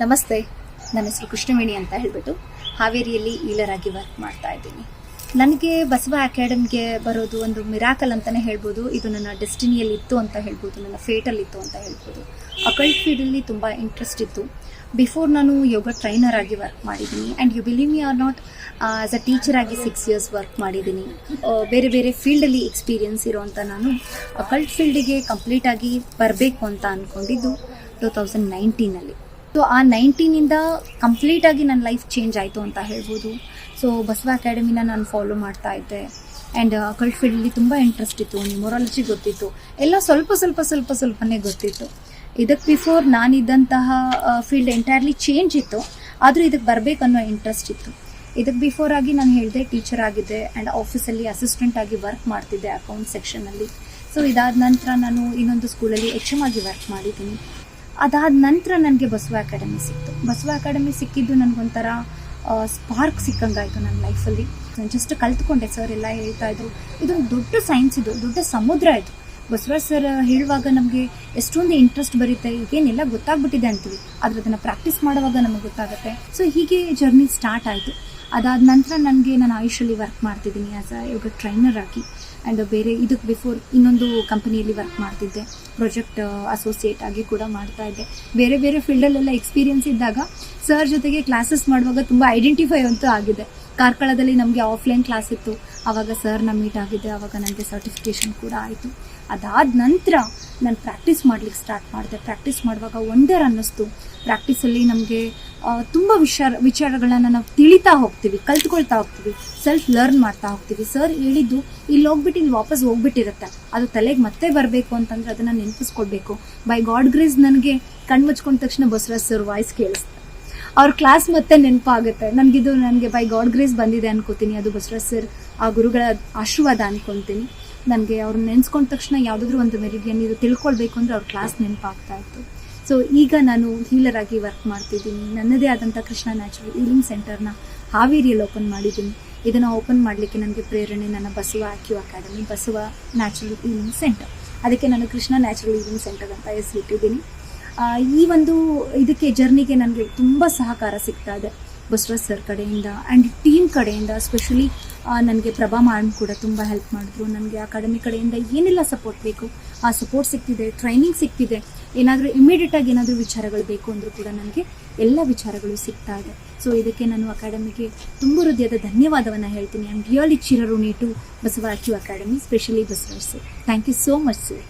ನಮಸ್ತೆ. ನನ್ನ ಹೆಸರು ಕೃಷ್ಣವೇಣಿ ಅಂತ ಹೇಳ್ಬಿಟ್ಟು ಹಾವೇರಿಯಲ್ಲಿ ಈಲರಾಗಿ ವರ್ಕ್ ಮಾಡ್ತಾ ಇದ್ದೀನಿ. ನನಗೆ ಬಸವ ಅಕಾಡೆಮಿಗೆ ಬರೋದು ಒಂದು ಮಿರಾಕಲ್ ಅಂತಲೇ ಹೇಳ್ಬೋದು. ಇದು ನನ್ನ ಡೆಸ್ಟಿನಿಯಲ್ಲಿ ಇತ್ತು ಅಂತ ಹೇಳ್ಬೋದು ನನ್ನ ಫೇಟಲ್ಲಿ ಇತ್ತು ಅಂತ ಹೇಳ್ಬೋದು. ಅಕಲ್ಟ್ ಫೀಲ್ಡಲ್ಲಿ ತುಂಬ ಇಂಟ್ರೆಸ್ಟ್ ಇತ್ತು. ಬಿಫೋರ್ ನಾನು ಯೋಗ ಟ್ರೈನರ್ ಆಗಿ ವರ್ಕ್ ಮಾಡಿದ್ದೀನಿ. And you believe me or not as a teacher ಆಗಿ ಸಿಕ್ಸ್ ಇಯರ್ಸ್ ವರ್ಕ್ ಮಾಡಿದ್ದೀನಿ. ಆ, ಬೇರೆ ಬೇರೆ ಫೀಲ್ಡಲ್ಲಿ ಎಕ್ಸ್ಪೀರಿಯನ್ಸ್ ಇರೋವಂಥ ನಾನು ಅಕಲ್ಟ್ ಫೀಲ್ಡಿಗೆ ಕಂಪ್ಲೀಟಾಗಿ ಬರಬೇಕು ಅಂತ ಅಂದ್ಕೊಂಡಿದ್ದು ಟೂ ತೌಸಂಡ್ ನೈನ್ಟೀನಲ್ಲಿ ಸೊ ಆ ನೈನ್ಟೀನಿಂದ ಕಂಪ್ಲೀಟಾಗಿ ನನ್ನ ಲೈಫ್ ಚೇಂಜ್ ಆಯಿತು ಅಂತ ಹೇಳ್ಬೋದು. ಸೊ ಬಸವ ಅಕಾಡೆಮಿನ ನಾನು ಫಾಲೋ ಮಾಡ್ತಾ ಇದ್ದೆ. ಆ್ಯಂಡ್ ಕಲ್ಟ್ ಫೀಲ್ಡಲ್ಲಿ ತುಂಬ ಇಂಟ್ರೆಸ್ಟ್ ಇತ್ತು. ನ್ಯೂಮರಾಲಜಿ ಗೊತ್ತಿತ್ತು. ಎಲ್ಲ ಸ್ವಲ್ಪ ಸ್ವಲ್ಪ ಸ್ವಲ್ಪ, ಸ್ವಲ್ಪನೇ ಗೊತ್ತಿತ್ತು. ಇದಕ್ಕೆ ಬಿಫೋರ್ ನಾನಿದ್ದಂತಹ ಫೀಲ್ಡ್ ಎಂಟೈರ್ಲಿ ಚೇಂಜ್ ಇತ್ತು. ಆದರೂ ಇದಕ್ಕೆ ಬರಬೇಕನ್ನೋ ಇಂಟ್ರೆಸ್ಟ್ ಇತ್ತು. ಇದಕ್ಕೆ ಬಿಫೋರ್ ಆಗಿ ನಾನು ಹೇಳಿದೆ ಟೀಚರ್ ಆಗಿದ್ದೆ. ಆ್ಯಂಡ್ ಆಫೀಸಲ್ಲಿ ಅಸಿಸ್ಟೆಂಟ್ ಆಗಿ ವರ್ಕ್ ಮಾಡ್ತಿದ್ದೆ ಅಕೌಂಟ್ ಸೆಕ್ಷನಲ್ಲಿ ಸೊ ಇದಾದ ನಂತರ ನಾನು ಇನ್ನೊಂದು ಸ್ಕೂಲಲ್ಲಿ ಎಚ್ ಎಂ ಆಗಿ ವರ್ಕ್ ಮಾಡಿದ್ದೀನಿ. ಅದಾದ ನಂತರ ನನಗೆ ಬಸವ ಅಕಾಡೆಮಿ ಸಿಕ್ತು. ಬಸವ ಅಕಾಡೆಮಿ ಸಿಕ್ಕಿದ್ದು ನನಗೊಂಥರ ಸ್ಪಾರ್ಕ್ ಸಿಕ್ಕಂಗಾಯಿತು ನನ್ನ ಲೈಫಲ್ಲಿ ಜಸ್ಟ್ ಕಲ್ತ್ಕೊಂಡೆ ಸರ್ ಎಲ್ಲ ಹೇಳ್ತಾ ಇದ್ರು. ಇದೊಂದು ದೊಡ್ಡ ಸೈನ್ಸ್ ಇದು, ದೊಡ್ಡ ಸಮುದ್ರ ಇದು. ಬಸವರಾಜ್ ಸರ್ ಹೇಳುವಾಗ ನಮಗೆ ಎಷ್ಟೊಂದು ಇಂಟ್ರೆಸ್ಟ್ ಬರುತ್ತೆ ಏನೆಲ್ಲ ಗೊತ್ತಾಗ್ಬಿಟ್ಟಿದೆ ಅಂತೀವಿ. ಆದರೆ ಅದನ್ನು ಪ್ರಾಕ್ಟೀಸ್ ಮಾಡುವಾಗ ನಮಗೆ ಗೊತ್ತಾಗುತ್ತೆ. ಸೊ ಹೀಗೆ ಜರ್ನಿ ಸ್ಟಾರ್ಟ್ ಆಯಿತು. ಅದಾದ ನಂತರ ನನಗೆ ನಾನು ಆಯುಷಲ್ಲಿ ವರ್ಕ್ ಮಾಡ್ತಿದ್ದೀನಿ ಆ್ಯಸ್ ಅ ಯೋಗ ಟ್ರೈನರ್ ಆಗಿ. ಆ್ಯಂಡ್ ಬೇರೆ ಇದಕ್ಕೆ ಬಿಫೋರ್ ಇನ್ನೊಂದು ಕಂಪನಿಯಲ್ಲಿ ವರ್ಕ್ ಮಾಡ್ತಿದ್ದೆ. ಪ್ರಾಜೆಕ್ಟ್ ಅಸೋಸಿಯೇಟ್ ಆಗಿ ಕೂಡ ಮಾಡ್ತಾ ಇದ್ದೆ. ಬೇರೆ ಬೇರೆ ಫೀಲ್ಡಲ್ಲೆಲ್ಲ ಎಕ್ಸ್ಪೀರಿಯನ್ಸ್ ಇದ್ದಾಗ ಸರ್ ಜೊತೆಗೆ ಕ್ಲಾಸಸ್ ಮಾಡುವಾಗ ತುಂಬ ಐಡೆಂಟಿಫೈ ಅಂತೂ ಆಗಿದೆ. ಕಾರ್ಕಳದಲ್ಲಿ ನಮಗೆ ಆಫ್ಲೈನ್ ಕ್ಲಾಸ್ ಇತ್ತು. ಆವಾಗ ಸರ್ನ ಮೀಟ್ ಆಗಿದ್ದೆ ಆವಾಗ ನನಗೆ ಸರ್ಟಿಫಿಕೇಷನ್ ಕೂಡ ಆಯಿತು. ಅದಾದ ನಂತರ ನಾನು ಪ್ರಾಕ್ಟೀಸ್ ಮಾಡ್ಲಿಕ್ಕೆ ಸ್ಟಾರ್ಟ್ ಮಾಡಿದೆ. ಪ್ರಾಕ್ಟೀಸ್ ಮಾಡುವಾಗ ವಂಡರ್ ಅನ್ನಿಸ್ತು. ಪ್ರಾಕ್ಟೀಸಲ್ಲಿ ನಮಗೆ ತುಂಬ ವಿಚಾರ ವಿಚಾರಗಳನ್ನು ನಾವು ತಿಳಿತಾ ಹೋಗ್ತೀವಿ, ಕಲ್ತ್ಕೊಳ್ತಾ ಹೋಗ್ತೀವಿ ಸೆಲ್ಫ್ ಲರ್ನ್ ಮಾಡ್ತಾ ಹೋಗ್ತೀವಿ. ಸರ್ ಹೇಳಿದ್ದು, ಇಲ್ಲಿ ಹೋಗ್ಬಿಟ್ಟು, ಇಲ್ಲಿ ವಾಪಸ್ ಹೋಗ್ಬಿಟ್ಟಿರುತ್ತೆ. ಅದು ತಲೆಗೆ ಮತ್ತೆ ಬರಬೇಕು ಅಂತಂದರೆ ಅದನ್ನು ನೆನಪಿಸ್ಕೊಡ್ಬೇಕು. ಬೈ ಗಾಡ್ ಗ್ರೇಸ್ ನನಗೆ ಕಣ್ಣು ಮುಚ್ಕೊಂಡ ತಕ್ಷಣ ಬಸವರಾಜ್ ಸರ್ ವಾಯ್ಸ್ ಕೇಳಿಸ್ತು. ಅವ್ರ ಕ್ಲಾಸ್ ಮತ್ತೆ ನೆನಪಾಗುತ್ತೆ. ನನಗಿದು, ನನಗೆ ಬೈ ಗಾಡ್ ಗ್ರೇಸ್ ಬಂದಿದೆ ಅನ್ಕೋತೀನಿ. ಅದು ಬಸವರಾಜ್ ಸರ್ ಆ ಗುರುಗಳ ಆಶೀರ್ವಾದ ಅನ್ಕೊತೀನಿ. ನನಗೆ ಅವ್ರನ್ನ ನೆನೆಸ್ಕೊಂಡ ತಕ್ಷಣ ಯಾವುದಾದ್ರೂ ಒಂದು ಮೆರಿಡಿಯನ್ ಇದು ತಿಳ್ಕೊಳ್ಬೇಕು ಅಂದರೆ ಅವ್ರ ಕ್ಲಾಸ್ ನೆನಪಾಗ್ತಾ ಇತ್ತು. ಸೊ ಈಗ ನಾನು ಹೀಲರ್ ಆಗಿ ವರ್ಕ್ ಮಾಡ್ತಿದ್ದೀನಿ. ನನ್ನದೇ ಆದಂಥ ಕೃಷ್ಣ ನ್ಯಾಚುರಲ್ ಹೀಲಿಂಗ್ ಸೆಂಟರ್ನ ಹಾವೇರಿಯಲ್ಲಿ ಓಪನ್ ಮಾಡಿದ್ದೀನಿ. ಇದನ್ನು ಓಪನ್ ಮಾಡಲಿಕ್ಕೆ ನನಗೆ ಪ್ರೇರಣೆ ನನ್ನ Basava acu academy Basava natural healing centre ಅದಕ್ಕೆ ನಾನು ಕೃಷ್ಣ ನ್ಯಾಚುರಲ್ ಹೀಲಿಂಗ್ ಸೆಂಟರ್ ಅಂತ ಹೆಸರಿಟ್ಟಿದ್ದೀನಿ. ಈ ಒಂದು ಇದಕ್ಕೆ ಜರ್ನಿಗೆ ನನಗೆ ತುಂಬ ಸಹಕಾರ ಸಿಗ್ತಾ ಇದೆ. ಬಸವ ಸರ್ ಕಡೆಯಿಂದ ಆ್ಯಂಡ್ ಟೀಮ್ ಕಡೆಯಿಂದ ಸ್ಪೆಷಲಿ ನನಗೆ ಪ್ರಭಾ ಮ್ಯಾಮ್ ಕೂಡ ತುಂಬ ಹೆಲ್ಪ್ ಮಾಡಿದ್ರು. ನನಗೆ ಅಕಾಡೆಮಿ ಕಡೆಯಿಂದ ಏನೆಲ್ಲ ಸಪೋರ್ಟ್ ಬೇಕು, ಆ ಸಪೋರ್ಟ್ ಸಿಕ್ತಿದೆ ಟ್ರೈನಿಂಗ್ ಸಿಕ್ತಿದೆ ಏನಾದರೂ ಇಮಿಡಿಯೇಟಾಗಿ ಏನಾದರೂ ವಿಚಾರಗಳು ಬೇಕು ಅಂದರೂ ಕೂಡ ನನಗೆ ಎಲ್ಲ ವಿಚಾರಗಳು ಸಿಗ್ತಾ ಇದೆ. ಸೊ ಇದಕ್ಕೆ ನಾನು ಅಕಾಡೆಮಿಗೆ ತುಂಬ ಹೃದಯದ ಧನ್ಯವಾದವನ್ನು ಹೇಳ್ತೀನಿ. And really ಚಿರಋಣಿ to Basavaraju academy specially Basavaraj sir thank you so much sir